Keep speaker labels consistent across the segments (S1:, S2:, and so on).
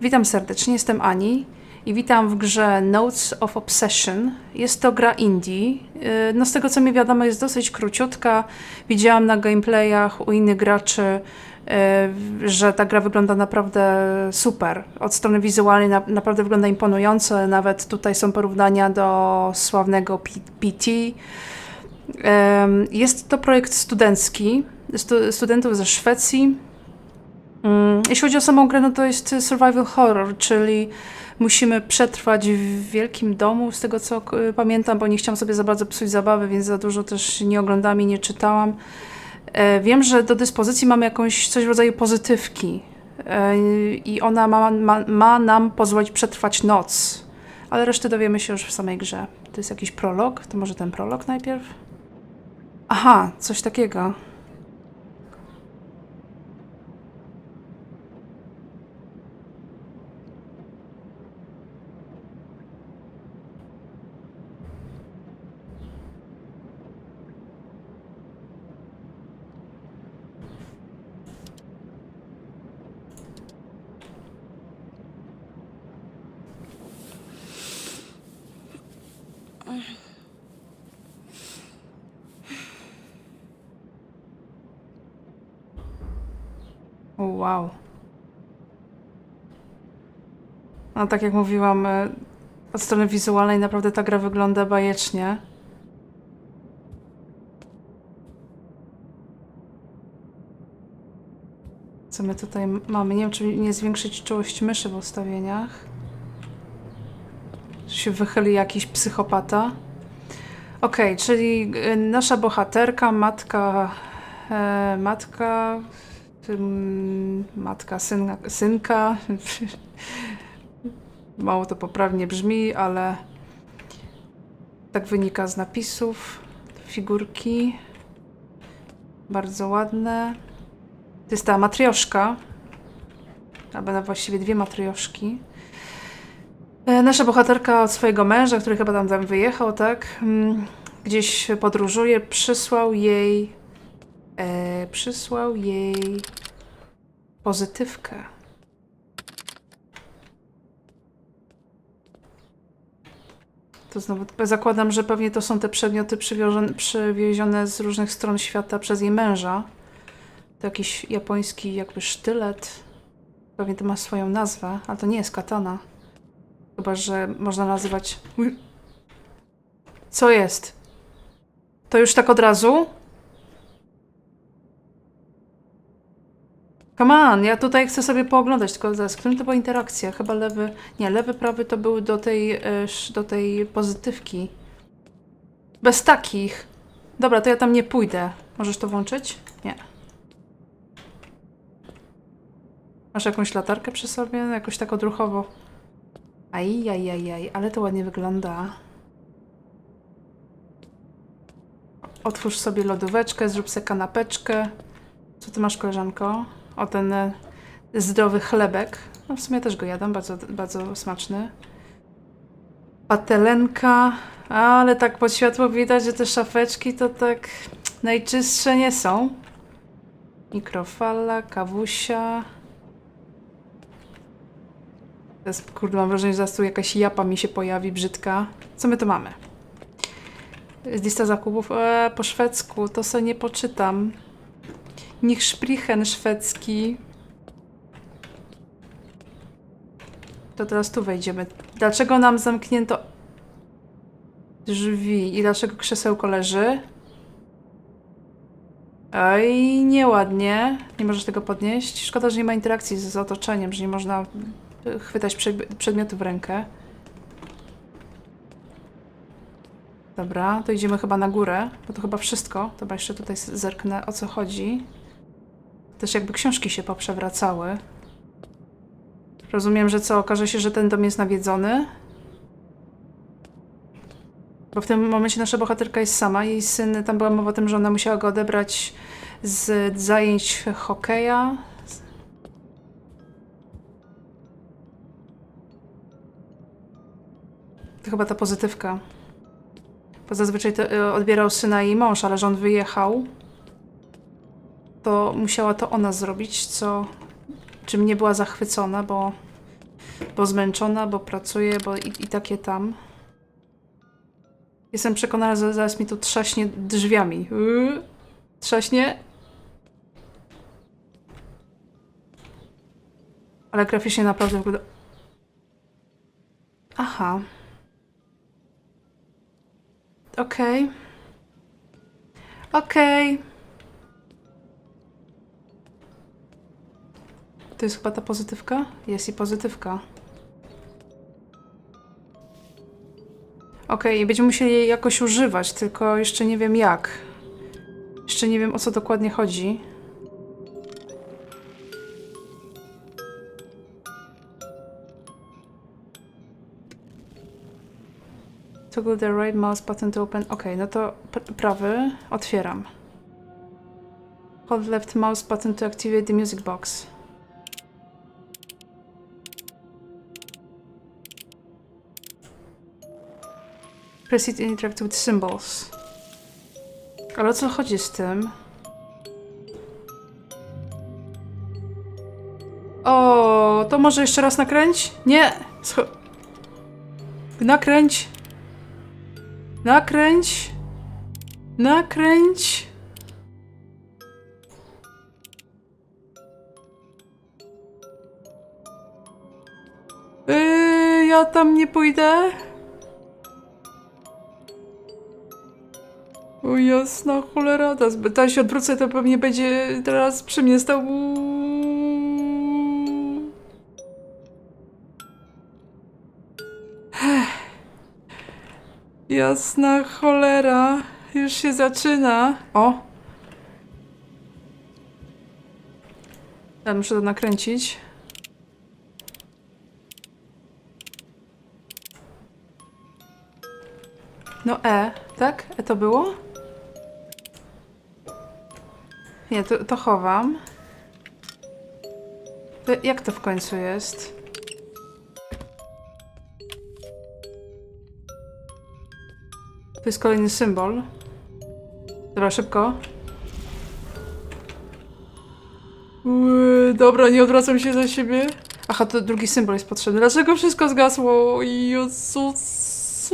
S1: Witam serdecznie, jestem Ani i witam w grze Notes of Obsession. Jest to gra indie. Yy, No z tego co mi wiadomo jest dosyć króciutka. Widziałam na gameplayach u innych graczy, yy, że ta gra wygląda naprawdę super. Od strony wizualnej na, naprawdę wygląda imponująco. Nawet tutaj są porównania do sławnego PT. Jest to projekt studencki, stu, studentów ze Szwecji. Mm, Jeśli chodzi o samą grę, no to jest survival horror, czyli musimy przetrwać w wielkim domu, z tego co pamiętam, bo nie chciałam sobie za bardzo psuć zabawy, więc za dużo też nie oglądałam i nie czytałam. E, Wiem, że do dyspozycji mamy jakąś coś w rodzaju pozytywki e, i ona ma, ma, ma nam pozwolić przetrwać noc, ale resztę dowiemy się już w samej grze. To jest jakiś prolog? To może ten prolog najpierw? Aha, coś takiego. Wow. No tak jak mówiłam, e, od strony wizualnej naprawdę ta gra wygląda bajecznie. Co my tutaj mamy? Nie wiem, czy nie zwiększyć czułość myszy w ustawieniach. Czy się wychyli jakiś psychopata. Okej, czyli y, nasza bohaterka, matka, e, matka, matka synka, synka. Mało to poprawnie brzmi, ale tak wynika z napisów. Figurki. Bardzo ładne. To jest ta matrioszka. Albo właściwie dwie matrioszki. E, Nasza bohaterka od swojego męża, który chyba tam, tam wyjechał, tak? mm, Gdzieś podróżuje, przysłał jej. E, przysłał jej pozytywkę. To znowu zakładam, że pewnie to są te przedmioty przywiezione z różnych stron świata przez jej męża. To jakiś japoński jakby sztylet. Pewnie to ma swoją nazwę, ale to nie jest katana. Chyba, że można nazywać. Co jest? To już tak od razu? Come on, ja tutaj chcę sobie pooglądać, tylko zaraz, którym to była interakcja? Chyba lewy, nie, lewy, prawy to był do tej, e, do tej pozytywki. Bez takich. Dobra, to ja tam nie pójdę. Możesz to włączyć? Nie. Masz jakąś latarkę przy sobie? Jakoś tak odruchowo. Aj, aj, aj, aj, ale to ładnie wygląda. Otwórz sobie lodóweczkę, zrób sobie kanapeczkę. Co ty masz, koleżanko? O, ten e, zdrowy chlebek. No w sumie też go jadam, bardzo, bardzo smaczny. Patelenka. Ale tak pod światło widać, że te szafeczki to tak najczystsze nie są. Mikrofala, kawusia. Teraz, kurde, mam wrażenie, że zaraz tu jakaś japa mi się pojawi, brzydka. Co my tu mamy? Jest lista zakupów e, po szwedzku, to sobie nie poczytam. Niech szprichen szwedzki. To teraz tu wejdziemy. Dlaczego nam zamknięto drzwi i dlaczego krzesełko leży? Oj, nieładnie. Nie możesz tego podnieść. Szkoda, że nie ma interakcji z, otoczeniem, że nie można y, chwytać przed, przedmiotu w rękę. Dobra, to idziemy chyba na górę, bo to chyba wszystko. Dobra, jeszcze tutaj zerknę o co chodzi. Też jakby książki się poprzewracały. Rozumiem, że co, okaże się, że ten dom jest nawiedzony? Bo w tym momencie nasza bohaterka jest sama. Jej syn, tam była mowa o tym, że ona musiała go odebrać z zajęć hokeja. To chyba ta pozytywka. Bo zazwyczaj to, y, odbierał syna jej mąż, ale że on wyjechał, to musiała to ona zrobić, co czym nie była zachwycona, bo bo zmęczona, bo pracuję, bo i, i takie tam. Jestem przekonana, że zaraz mi tu trzaśnie drzwiami. Yy, Trzaśnie. Ale graficznie naprawdę wygląda... Aha. Okej. Okej. To jest chyba ta pozytywka? Jest i pozytywka. Okej, i będziemy musieli jej jakoś używać, tylko jeszcze nie wiem jak. Jeszcze nie wiem o co dokładnie chodzi. Toggle the right mouse button to open. Okej, no to pr- prawy otwieram. Hold left mouse button to activate the music box. Press it to interact with symbols. Ale o co chodzi z tym? O, to może jeszcze raz nakręć? Nie! Scho nakręć! Nakręć! Nakręć! Yy, ja tam nie pójdę. O jasna cholera, teraz, teraz się odwrócę, to pewnie będzie teraz przy mnie stał. Jasna cholera, już się zaczyna. O! Ja muszę to nakręcić. No E, tak? E to było? Nie, to, to chowam. To jak to w końcu jest? To jest kolejny symbol. Dobra, szybko. Ły, dobra, nie odwracam się za siebie. Aha, to drugi symbol jest potrzebny. Dlaczego wszystko zgasło? Jezus.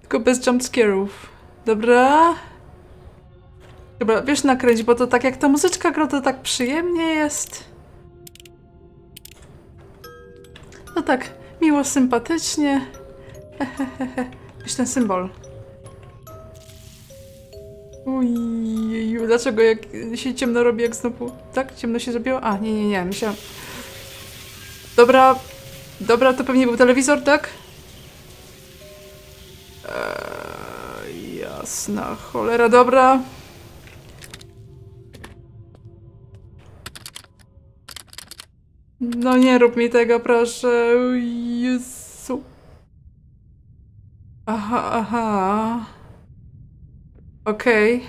S1: Tylko bez jumpscare'ów. Dobra. Dobra, wiesz nakręć, bo to tak jak ta muzyczka gra, to tak przyjemnie jest. No tak, miło, sympatycznie. Wiesz ten symbol. Uj, dlaczego jak się ciemno robi, jak znowu... Tak? Ciemno się zrobiło? A, nie, nie, nie, myślałam... Dobra, dobra, to pewnie był telewizor, tak? Eee, jasna cholera, dobra. No nie rób mi tego, proszę. Jezu. Aha, aha. Okej.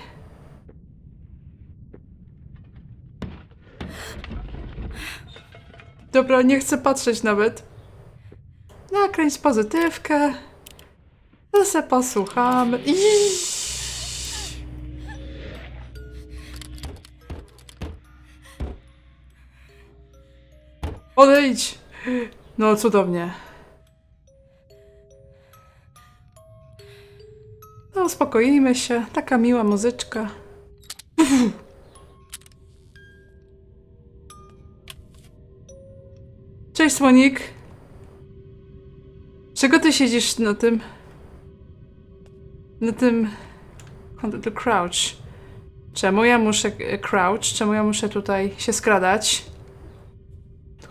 S1: Dobra, nie chcę patrzeć nawet. Nakręć pozytywkę. To se posłuchamy. Iiii. Odejdź! No, cudownie. No, uspokoimy się. Taka miła muzyczka. Cześć, słonik. Czego ty siedzisz na tym? Na tym... The crouch. Czemu ja muszę e, crouch? Czemu ja muszę tutaj się skradać?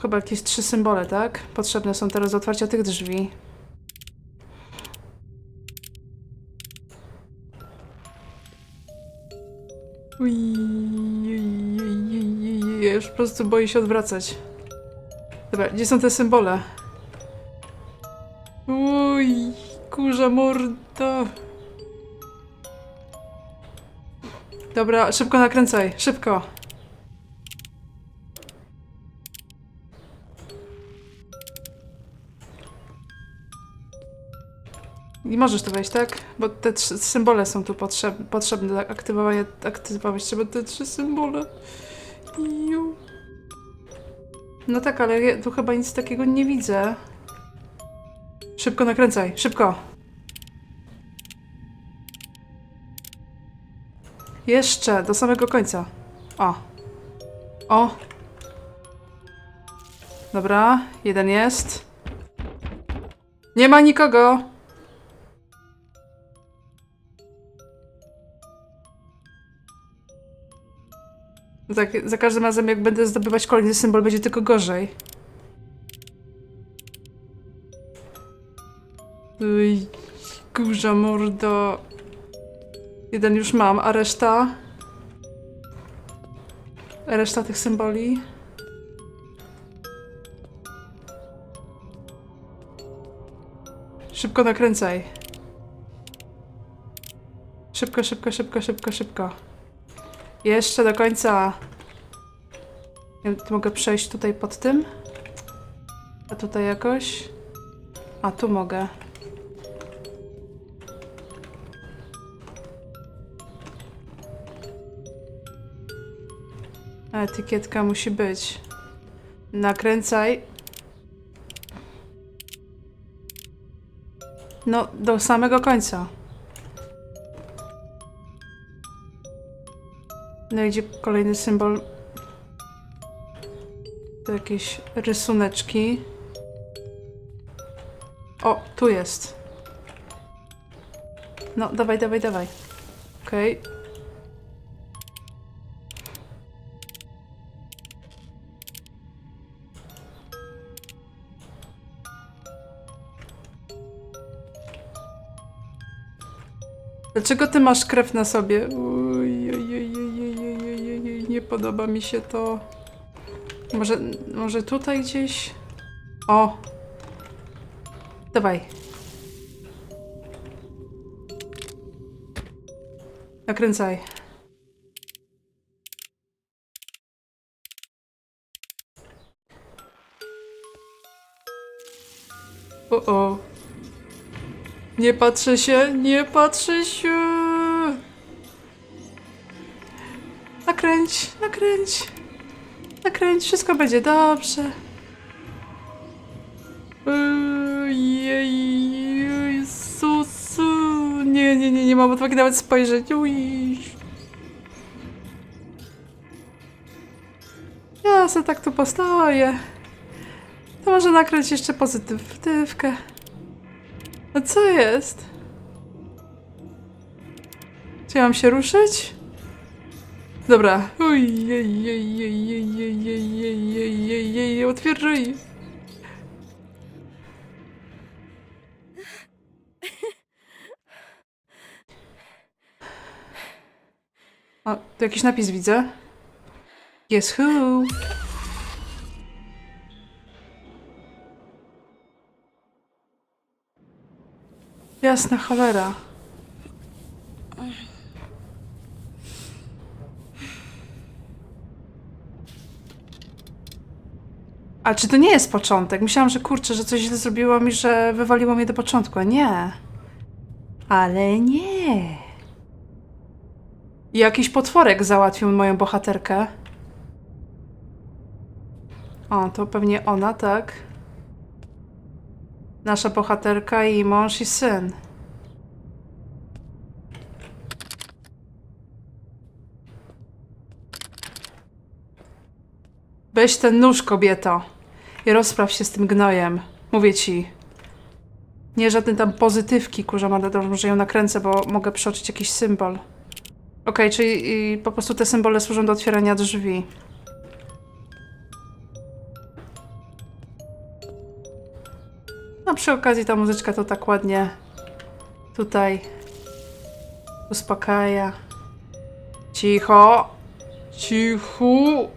S1: Chyba jakieś trzy symbole, tak? Potrzebne są teraz do otwarcia tych drzwi. Ja już po prostu boję się odwracać. Dobra, gdzie są te symbole? Uj, kurza morda. Dobra, szybko nakręcaj, szybko. Nie możesz tu wejść, tak? Bo te trzy symbole są tu potrzeb potrzebne do aktywowania. Aktywować trzeba te trzy symbole. Iu. No tak, ale ja tu chyba nic takiego nie widzę. Szybko nakręcaj, szybko. Jeszcze, do samego końca. O. O. Dobra, jeden jest. Nie ma nikogo. Tak, za każdym razem jak będę zdobywać kolejny symbol, będzie tylko gorzej. Uj, kurza mordo. Jeden już mam, a reszta? Reszta tych symboli? Szybko nakręcaj. Szybko, szybko, szybko, szybko, szybko. Jeszcze do końca. Ja mogę przejść tutaj pod tym? A tutaj jakoś? A tu mogę. Etykietka musi być. Nakręcaj. No, do samego końca. No idzie kolejny symbol. To jakieś rysuneczki. O, tu jest. No, dawaj, dawaj, dawaj. Okej. Dlaczego ty masz krew na sobie? Podoba mi się to. Może, może tutaj gdzieś? O! Dawaj. Nakręcaj. O, o. Nie patrzę się, nie patrzę się. Nakręć, nakręć. Nakręć, wszystko będzie dobrze. Jezusu. Nie, nie, nie, nie mam odwagi nawet spojrzeć. Uj. Ja se tak tu postoję. To może nakręć jeszcze pozytywkę. A co jest? Czy mam się ruszyć? Dobra. Otwierdzaj! O, tu jakiś napis widzę. Guess who? Jasna cholera. A czy to nie jest początek? Myślałam, że kurczę, że coś źle zrobiłam i że wywaliło mnie do początku, a nie. Ale nie. Jakiś potworek załatwił moją bohaterkę. O, to pewnie ona, tak? Nasza bohaterka i mąż i syn. Weź ten nóż, kobieto. I rozpraw się z tym gnojem. Mówię ci. Nie żadne tam pozytywki, kurza, ma może ją nakręcę, bo mogę przeoczyć jakiś symbol. Okej, czyli po prostu te symbole służą do otwierania drzwi. No przy okazji ta muzyczka to tak ładnie tutaj uspokaja. Cicho. Cicho.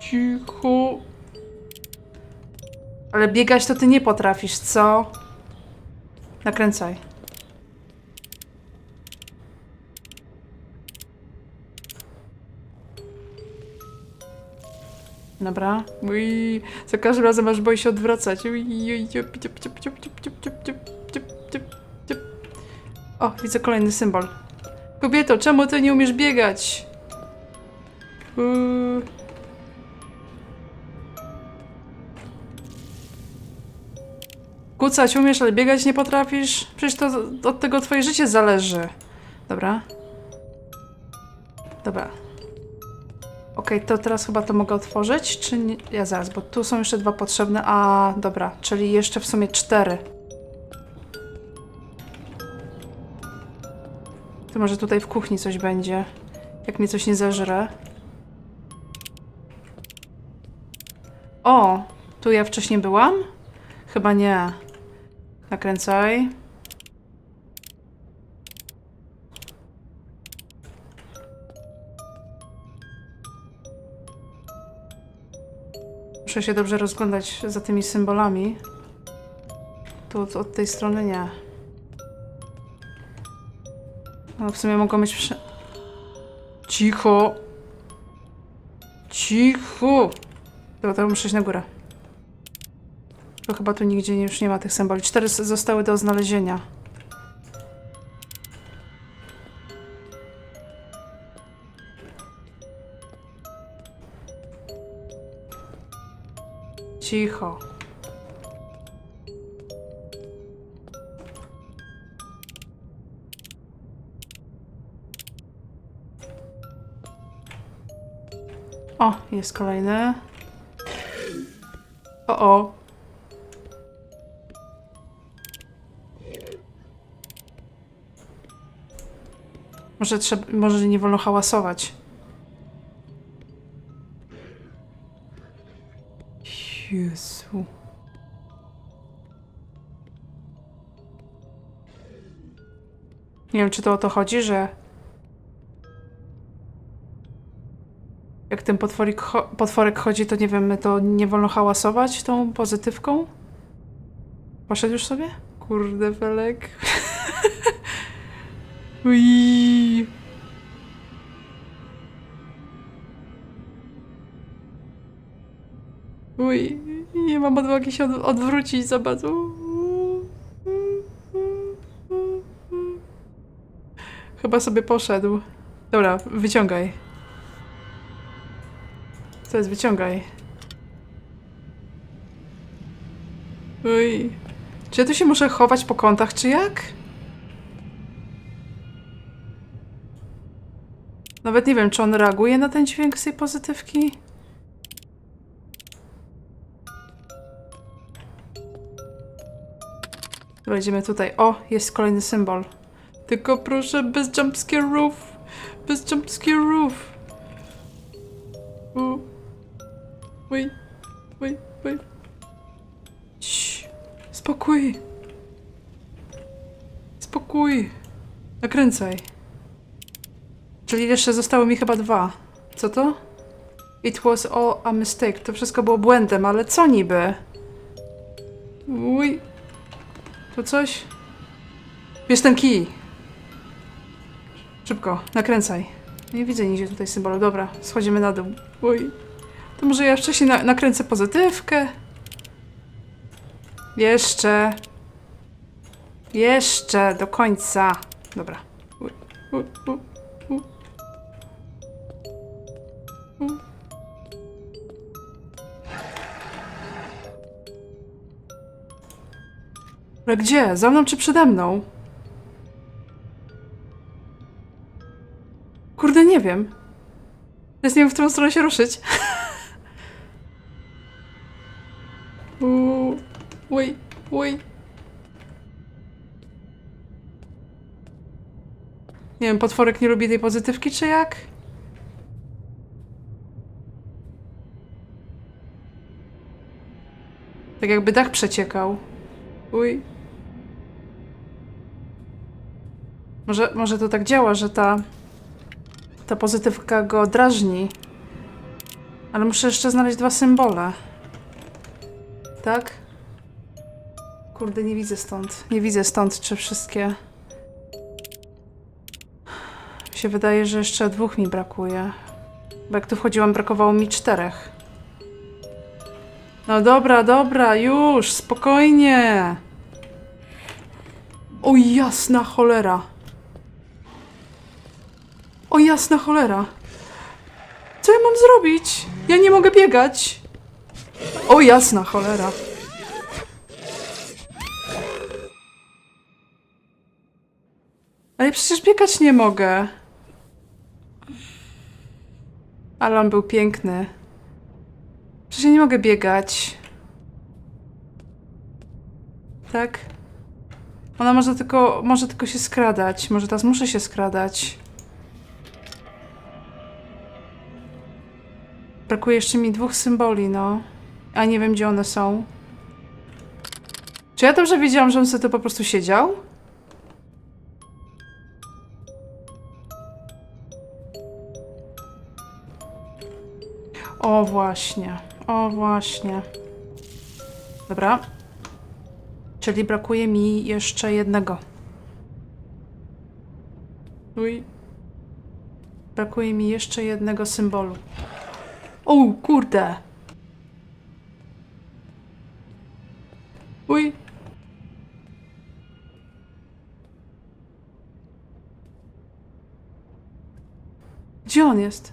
S1: Cicho. Ale biegać to ty nie potrafisz, co? Nakręcaj. Dobra. Ui, za każdym razem aż boi się odwracać. O, widzę kolejny symbol. Kobieto, czemu ty nie umiesz biegać? Uuu. Kucać umiesz, ale biegać nie potrafisz. Przecież to od tego twoje życie zależy. Dobra. Dobra. Okej, to teraz chyba to mogę otworzyć, czy nie? Ja zaraz, bo tu są jeszcze dwa potrzebne. A, dobra, czyli jeszcze w sumie cztery. To może tutaj w kuchni coś będzie. Jak mnie coś nie zeżre. O, tu ja wcześniej byłam? Chyba nie. Nakręcaj. Muszę się dobrze rozglądać za tymi symbolami. Tu od, od tej strony nie. No w sumie mogą być przy... Cicho! Cicho! Dobra, to muszę iść na górę. To chyba tu nigdzie już nie ma tych symboli. Cztery zostały do znalezienia. Cicho. O, jest kolejny. O, o. Może trzeba, może nie wolno hałasować. Jezu. Nie wiem, czy to o to chodzi, że jak ten potworik, cho- potworek chodzi, to nie wiem, to nie wolno hałasować tą pozytywką? Poszedł już sobie? Kurde, Felek. Ui. Uj, nie mam odwagi się od, odwrócić za bardzo. Chyba sobie poszedł. Dobra, wyciągaj. Co jest? Wyciągaj. Uj. Czy ja tu się muszę chować po kątach, czy jak? Nawet nie wiem, czy on reaguje na ten dźwięk z tej pozytywki. Wejdziemy tutaj. O, jest kolejny symbol. Tylko proszę, bez jumpscare'ów. Bez jumpscare'ów. U. Wait. Spokój. Spokój. Nakręcaj. Czyli jeszcze zostały mi chyba dwa. Co to? It was all a mistake. To wszystko było błędem, ale co niby? Uj. Tu coś? Ten kij. Szybko, nakręcaj. Nie widzę nigdzie tutaj symbolu. Dobra, schodzimy na dół. Uj. To może ja wcześniej na nakręcę pozytywkę? Jeszcze. Jeszcze, do końca. Dobra. Uj, uj, uj. Ale gdzie? Za mną czy przede mną? Kurde, nie wiem. Teraz nie wiem, w którą stronę się ruszyć. Oj, oj. Nie wiem, potworek nie lubi tej pozytywki, czy jak? Tak jakby dach przeciekał. Uj. Może, może to tak działa, że ta, ta pozytywka go drażni. Ale muszę jeszcze znaleźć dwa symbole. Tak? Kurde, nie widzę stąd. Nie widzę stąd, czy wszystkie. Mi się wydaje, że jeszcze dwóch mi brakuje. Bo jak tu wchodziłam, brakowało mi czterech. No dobra, dobra, już, spokojnie. O jasna cholera. O jasna cholera. Co ja mam zrobić? Ja nie mogę biegać. O jasna cholera. Ale przecież biegać nie mogę. Ale on był piękny. Przecież ja nie mogę biegać. Tak? Ona może tylko, może tylko się skradać. Może teraz muszę się skradać. Brakuje jeszcze mi dwóch symboli, no. A nie wiem, gdzie one są. Czy ja dobrze wiedziałam, że on sobie tu po prostu siedział? O właśnie, o właśnie. Dobra. Czyli brakuje mi jeszcze jednego. Uj. Brakuje mi jeszcze jednego symbolu. O, kurde. Uj. Gdzie on jest?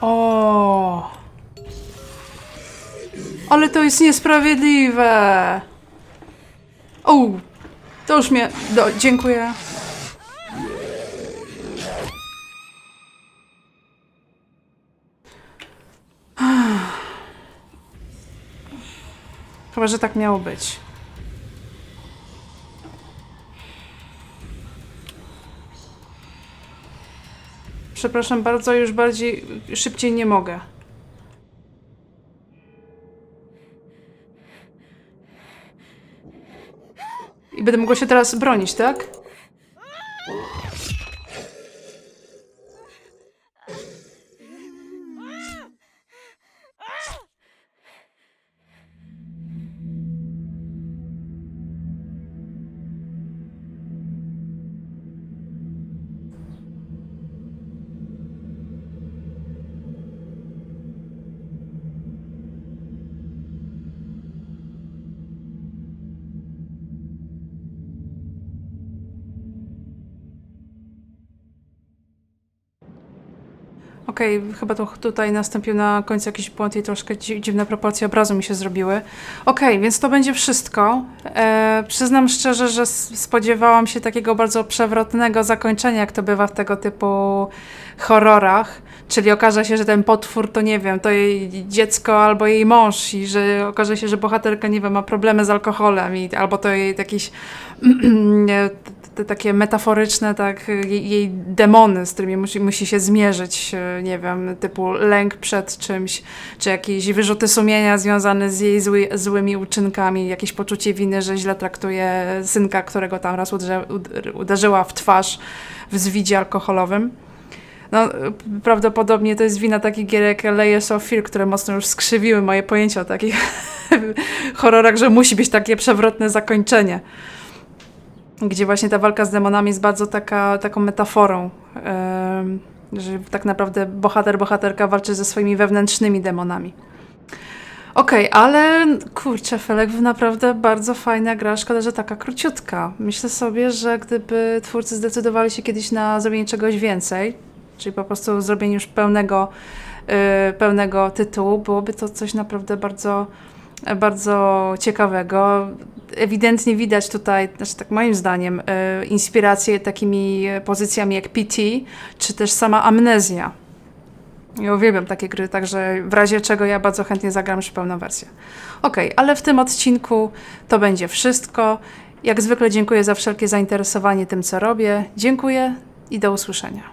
S1: O. Ale to jest niesprawiedliwe. O. To już mnie. Do, dziękuję. Chyba, że tak miało być. Przepraszam bardzo, już bardziej szybciej nie mogę. I będę mogła się teraz bronić, tak? Okej, chyba to tutaj nastąpił na końcu jakiś błąd i troszkę dzi- dziwne proporcje obrazu mi się zrobiły. Okej, więc to będzie wszystko. E, przyznam szczerze, że spodziewałam się takiego bardzo przewrotnego zakończenia, jak to bywa w tego typu horrorach. Czyli okaże się, że ten potwór to nie wiem, to jej dziecko albo jej mąż i że okaże się, że bohaterka, nie wiem, ma problemy z alkoholem i albo to jej jakiś nie, te takie metaforyczne, tak, jej, demony, z którymi musi, musi się zmierzyć, e, nie wiem, typu lęk przed czymś, czy jakieś wyrzuty sumienia związane z jej zły, złymi uczynkami, jakieś poczucie winy, że źle traktuje synka, którego tam raz uderzyła w twarz w zwidzie alkoholowym. No, prawdopodobnie to jest wina takich gier jak Layers of Fear, które mocno już skrzywiły moje pojęcie o takich horrorach, że musi być takie przewrotne zakończenie gdzie właśnie ta walka z demonami jest bardzo taka, taką metaforą, em, że tak naprawdę bohater, bohaterka walczy ze swoimi wewnętrznymi demonami. Okej, ale kurczę, Felek, naprawdę bardzo fajna gra, szkoda, że taka króciutka. Myślę sobie, że gdyby twórcy zdecydowali się kiedyś na zrobienie czegoś więcej, czyli po prostu zrobienie już pełnego, y, pełnego tytułu, byłoby to coś naprawdę bardzo, bardzo ciekawego. Ewidentnie widać tutaj, znaczy tak moim zdaniem, y, inspiracje takimi pozycjami jak PT, czy też sama amnezja. Ja uwielbiam takie gry, także w razie czego ja bardzo chętnie zagram już pełną wersję. Ok, ale w tym odcinku to będzie wszystko. Jak zwykle dziękuję za wszelkie zainteresowanie tym, co robię. Dziękuję i do usłyszenia.